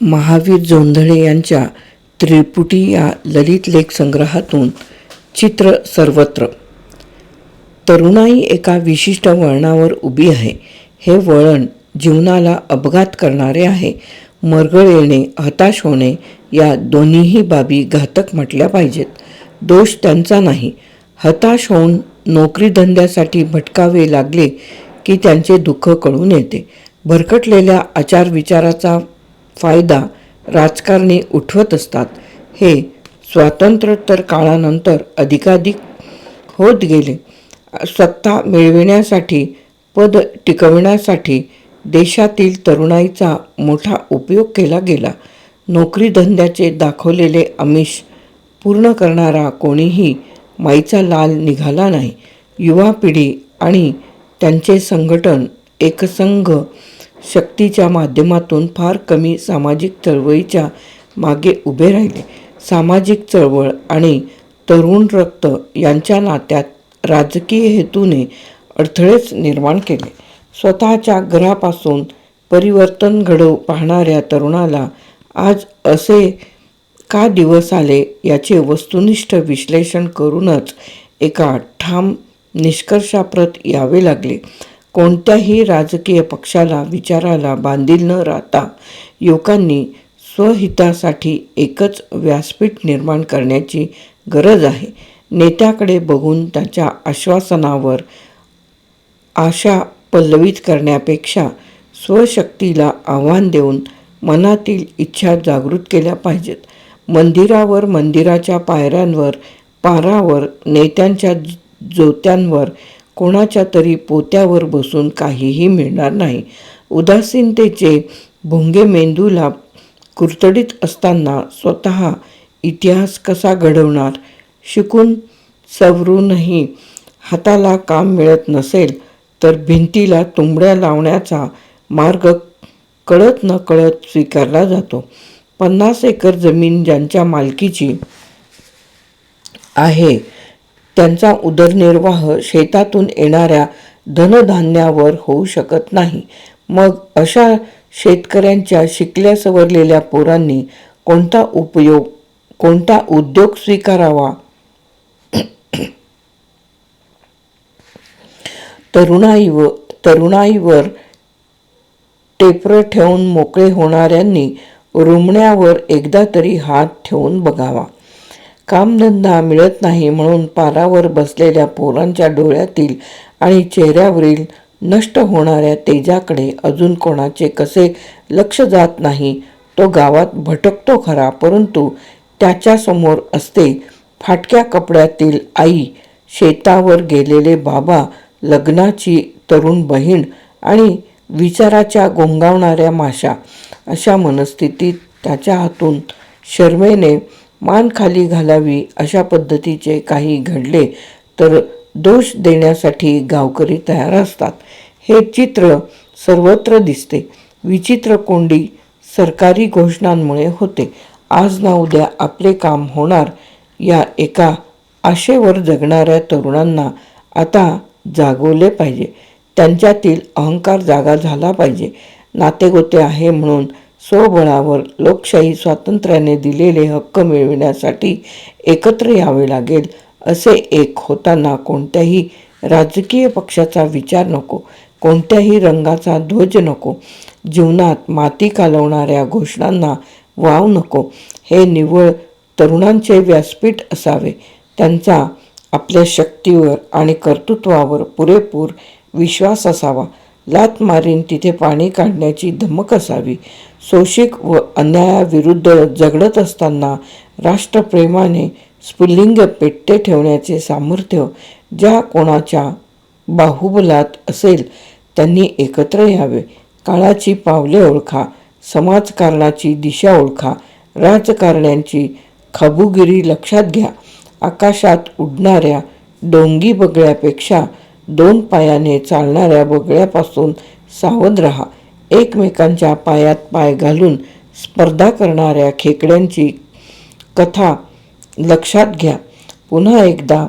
महावीर जोंधळे यांच्या त्रिपुटी या ललित लेख संग्रहातून चित्र सर्वत्र. तरुणाई एका विशिष्ट वळणावर उभी आहे. हे वळण जीवनाला अपघात करणारे आहे. मरगळ येणे हताश होणे या दोन्हीही बाबी घातक म्हटल्या पाहिजेत. दोष त्यांचा नाही. हताश होऊन नोकरी धंद्यासाठी भटकावे लागले की त्यांचे दुःख कळून येते. भरकटलेल्या आचारविचाराचा फायदा राजकारणी उठवत असतात. हे स्वातंत्र्योत्तर काळानंतर अधिकाधिक होत गेले. सत्ता मिळविण्यासाठी पद टिकवण्यासाठी देशातील तरुणाईचा मोठा उपयोग केला गेला. नोकरी धंद्याचे दाखवलेले आमिष पूर्ण करणारा कोणीही माईचा लाल निघाला नाही. युवा पिढी आणि त्यांचे संघटन एकसंघ शक्तीच्या माध्यमातून फार कमी सामाजिक चळवळीच्या मागे उभे राहिले. सामाजिक चळवळ आणि तरुण रक्त यांच्या नात्यात राजकीय हेतूने अडथळेच निर्माण केले. स्वतःच्या घरापासून परिवर्तन घडवू पाहणाऱ्या तरुणाला आज असे का दिवस आले याचे वस्तुनिष्ठ विश्लेषण करूनच एका ठाम निष्कर्षाप्रत यावे लागले. कोणत्याही राजकीय पक्षाला विचाराला बांधील न राहता युवकांनी स्वहितासाठी एकच व्यासपीठ निर्माण करण्याची गरज आहे. नेत्याकडे बघून त्याच्या आश्वासनावर आशा पल्लवित करण्यापेक्षा स्वशक्तीला आव्हान देऊन मनातील इच्छा जागृत केल्या पाहिजेत. मंदिरावर मंदिराच्या पायऱ्यांवर पारावर नेत्यांच्या जोत्यांवर कोणाच्या तरी पोत्यावर बसून काहीही मिळणार नाही. उदासीनतेचे भोंगे मेंदूला कुरतडीत असताना स्वतः इतिहास कसा घडवणार? शिकून सवरूनही हाताला काम मिळत नसेल तर भिंतीला तुंबड्या लावण्याचा मार्ग कळत न कळत स्वीकारला जातो. पन्नास एकर जमीन ज्यांच्या मालकीची आहे त्यांचा उदरनिर्वाह शेतातून येणाऱ्या धनधान्यावर होऊ शकत नाही. मग अशा शेतकऱ्यांच्या शिकल्या सवरलेल्या पोरांनी कोणता उपयोग कोणता उद्योग स्वीकारावा? तरुणाईव तरुणाईवर टेपर ठेवून मोकळे होणाऱ्यांनी रुमण्यावर एकदा तरी हात ठेवून बघावा. कामधंदा मिळत नाही म्हणून पारावर बसलेल्या पोरांच्या डोळ्यातील आणि चेहऱ्यावरील नष्ट होणाऱ्या तेजाकडे अजून कोणाचे कसे लक्ष जात नाही तो गावात भटकतो खरा परंतु त्याच्यासमोर असते फाटक्या कपड्यातील आई शेतावर गेलेले बाबा लग्नाची तरुण बहीण आणि विचाराच्या गोंगावणाऱ्या माशा अशा मनस्थितीत त्याच्या हातून शर्मेने मान खाली घालावी अशा पद्धतीचे काही घडले तर दोष देण्यासाठी गावकरी तयार असतात. हे चित्र सर्वत्र दिसते. विचित्र कोंडी सरकारी घोषणांमुळे होते. आज ना उद्या आपले काम होणार या एका आशेवर जगणाऱ्या तरुणांना आता जागवले पाहिजे. त्यांच्यातील अहंकार जागा झाला पाहिजे. नातेगोते आहे म्हणून स्वबळावर लोकशाही स्वातंत्र्याने दिलेले हक्क मिळविण्यासाठी एकत्र यावे लागेल असे एक होताना कोणत्याही राजकीय पक्षाचा विचार नको कोणत्याही रंगाचा ध्वज नको जीवनात माती कालवणाऱ्या घोषणांना वाव नको हे निव्वळ तरुणांचे व्यासपीठ असावे. त्यांचा आपल्या शक्तीवर आणि कर्तृत्वावर पुरेपूर विश्वास असावा. लात मारीन तिथे पाणी काढण्याची धमक असावी. शोषिक व अन्यायाविरुद्ध झगडत असताना राष्ट्रप्रेमाने स्फुल्लिंग पेट्टे ठेवण्याचे सामर्थ्य ज्या कोणाच्या बाहुबलात असेल त्यांनी एकत्र यावे. काळाची पावले ओळखा समाजकारणाची दिशा ओळखा राजकारण्यांची खबुगिरी लक्षात घ्या. आकाशात उडणाऱ्या डोंगी बगळ्यापेक्षा दोन पायाने चालणाऱ्या बगळ्यापासून सावध राहा. एकमेकांच्या पायात पाय घालून स्पर्धा करणाऱ्या खेकड्यांची कथा लक्षात घ्या. पुन्हा एकदा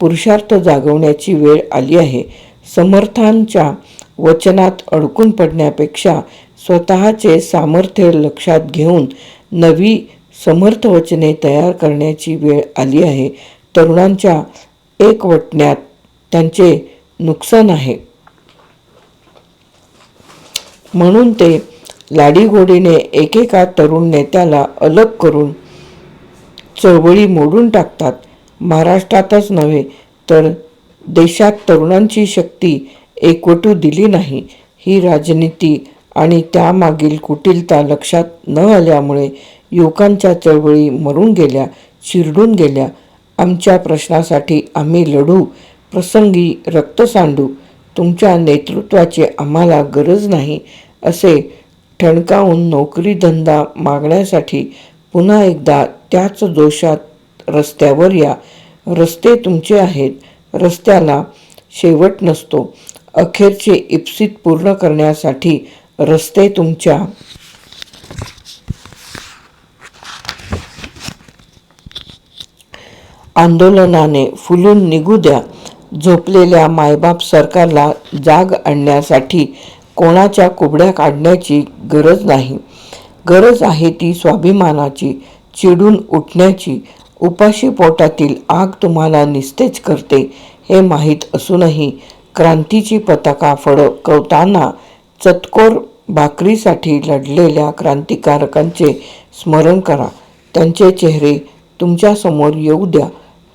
पुरुषार्थ जागवण्याची वेळ आली आहे. समर्थांच्या वचनात अडकून पडण्यापेक्षा स्वतःचे सामर्थ्य लक्षात घेऊन नवी समर्थ वचने तयार करण्याची वेळ आली आहे. तरुणांच्या एकवटण्यात त्यांचे नुकसान आहे. म्हणून ते लाडीगोडीने एकेका तरुण नेत्याला अलग करून चळवळी मोडून टाकतात. महाराष्ट्रातच नव्हे तर देशात तरुणांची शक्ती एकवटू दिली नाही. ही राजनीती आणि त्यामागील कुटिलता लक्षात न आल्यामुळे युवकांच्या चळवळी मरून गेल्या चिरडून गेल्या. आमच्या प्रश्नासाठी आम्ही लढू प्रसंगी रक्त सांडू तुमच्या नेतृत्वाची आम्हाला गरज नाही असे ठणकावून नोकरी धंदा मागण्यासाठी पुन्हा एकदा त्याच दोषात रस्त्यावर या. रस्ते तुमचे आहेत रस्त्याला शेवट नसतो. अखेरचे इप्सित पूर्ण करण्यासाठी रस्ते तुमच्या. आंदोलनाने फुलून निघू द्या. झोपलेल्या मायबाप सरकारला जाग आणण्यासाठी कोणाच्या कुबड्या काढण्याची गरज नाही. गरज आहे ती स्वाभिमानाची चिडून उठण्याची. उपाशी पोटातील आग तुम्हाला निस्तेज करते हे माहीत असूनही क्रांतीची पताका फडकवताना चतकोर भाकरीसाठी लढलेल्या क्रांतिकारकांचे स्मरण करा. त्यांचे चेहरे तुमच्यासमोर येऊ द्या.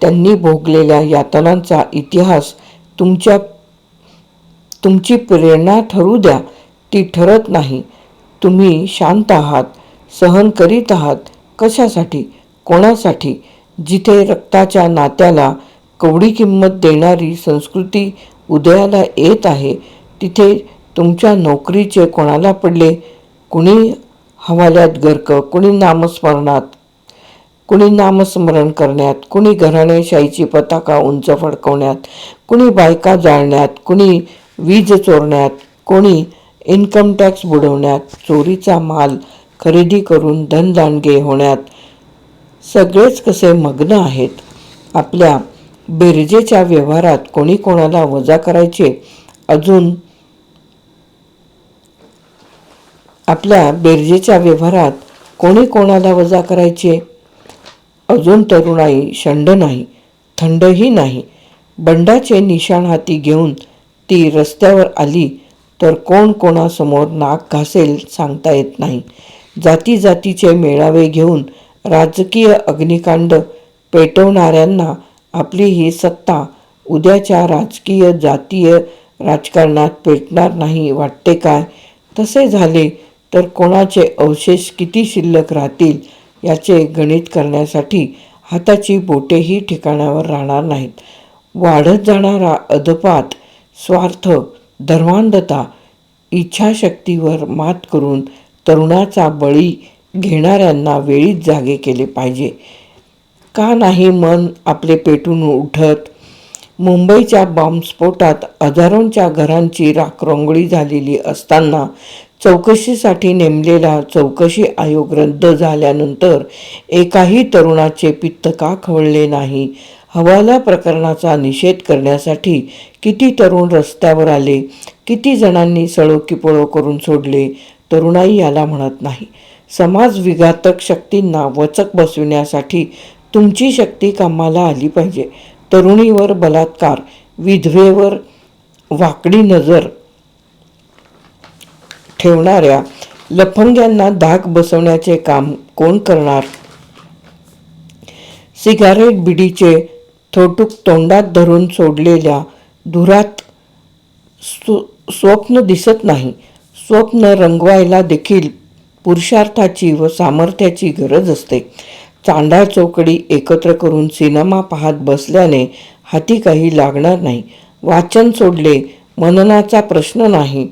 त्यांनी भोगलेल्या यातनांचा इतिहास तुमच्या तुमची प्रेरणा ठरू द्या ती ठरत नाही. तुम्ही शांत आहात सहन करीत आहात. कशासाठी? कोणासाठी? जिथे रक्ताच्या नात्याला कवडी किंमत देणारी संस्कृती उदयाला येत आहे तिथे तुमच्या नोकरीचे कोणाला पडले? कुणी हवाल्यात गर्क कुणी नामस्मरणात कुणी नामस्मरण करण्यात कुणी घराणेशाहीची पताका उंच फडकवण्यात कुणी बायका जाळण्यात कुणी वीज चोरण्यात कोणी इन्कम टॅक्स बुडवण्यात चोरीचा माल खरेदी करून धनदांडगे होण्यात सगळेच कसे मग्न आहेत? आपल्या बेरजेच्या व्यवहारात कोणी कोणाला वजा करायचे? अजून आपल्या बेरजेच्या व्यवहारात कोणी कोणाला वजा करायचे? अजून तरुणाई शंड नाही थंडही नाही. बंडाचे निशाण हाती घेऊन ती रस्त्यावर आली तर कोण कोणासमोर नाक घासेल सांगता येत नाही. जाती जातीचे मेळावे घेऊन राजकीय अग्निकांड पेटवणाऱ्यांना आपली ही सत्ता उद्याच्या राजकीय जातीय राजकारणात पेटणार नाही वाटते काय? तसे झाले तर कोणाचे अवशेष किती शिल्लक राहतील? याचे गणित करण्यासाठी हाताची बोटेही ठिकाणावर राहणार नाहीत. वाढत जाणारा अधपात स्वार्थ धर्मांधता इच्छाशक्तीवर मात करून तरुणाचा बळी घेणाऱ्यांना वेळीच जागे केले पाहिजे. का नाही मन आपले पेटून उठत? मुंबईच्या बॉम्बस्फोटात हजारोंच्या घरांची राखरोंगळी झालेली असताना चौकशीसाठी नेमलेला चौकशी आयोग रद्द झाल्यानंतर एकाही तरुणाचे पित्त का खवळले नाही? हवाला प्रकरणाचा निषेध करण्यासाठी किती तरुण रस्त्यावर आले? किती जणांनी सळो करून सोडले? तरुणाई याला म्हणत नाही. समाज विघातक शक्तींना वचक बसविण्यासाठी तुमची शक्ती कामाला आली पाहिजे. तरुणीवर बलात्कार विधवेवर वाकडी नजर ठेवणाऱ्या लफंग्यांना धाक बसवण्याचे काम कोण करणार? सिगारेट बिडीचे थोटूक तोंडात धरून सोडलेल्या धुरात स्वप्न दिसत नाही. स्वप्न रंगवायला देखील पुरुषार्थाची व सामर्थ्याची गरज असते. चांडा चौकडी एकत्र करून सिनेमा पाहत बसल्याने हाती काही लागणार नाही. वाचन सोडले मननाचा प्रश्न नाही.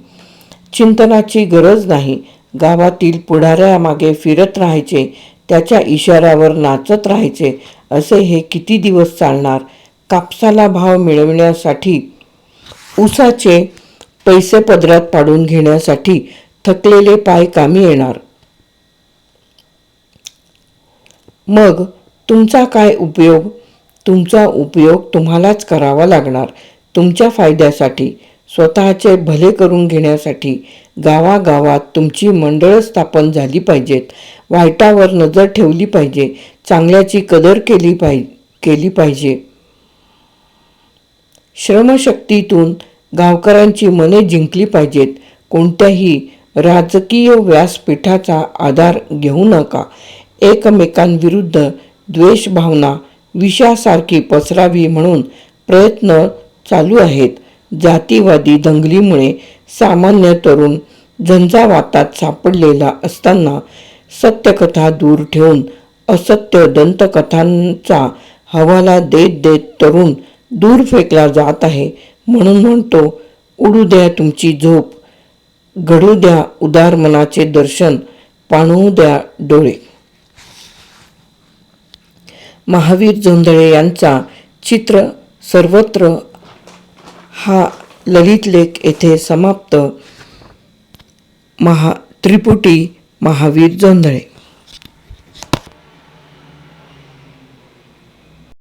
चिंतनाची गरज नाही. गावातील पुढाऱ्यामागे फिरत राहायचे त्याच्या इशाऱ्यावर नाचत राहायचे असे हे किती दिवस चालणार? कापसाला भाव मिळविण्यासाठी ऊसाचे पैसे पदरात पाडून घेण्यासाठी थकलेले पाय कामी येणार. मग तुमचा काय उपयोग? तुमचा उपयोग तुम्हालाच करावा लागणार. तुमच्या फायद्यासाठी. स्वतःचे भले करून घेण्यासाठी गावागावात तुमची मंडळं स्थापन झाली पाहिजेत. वाईटावर नजर ठेवली पाहिजे. चांगल्याची कदर केली पाहि केली पाहिजे. श्रमशक्तीतून गावकऱ्यांची मने जिंकली पाहिजेत. कोणत्याही राजकीय व्यासपीठाचा आधार घेऊ नका. एकमेकांविरुद्ध द्वेषभावना विषासारखी पसरावी म्हणून प्रयत्न चालू आहेत. जातीवादी दंगलीमुळे सामान्य तरुण झंझावातात सापडलेला असताना सत्यकथा दूर ठेवून असत्य दंतकथांचा हवाला देत देत तरुण दूर फेकला जात आहे म्हणून म्हणतो उडू द्या तुमची झोप घडू द्या उदार मनाचे दर्शन पाणवू द्या डोळे. महावीर जोंधळे यांचा चित्र सर्वत्र हा ललित लेख येथे समाप्त. महा त्रिपुटी महावीर जोंधळे.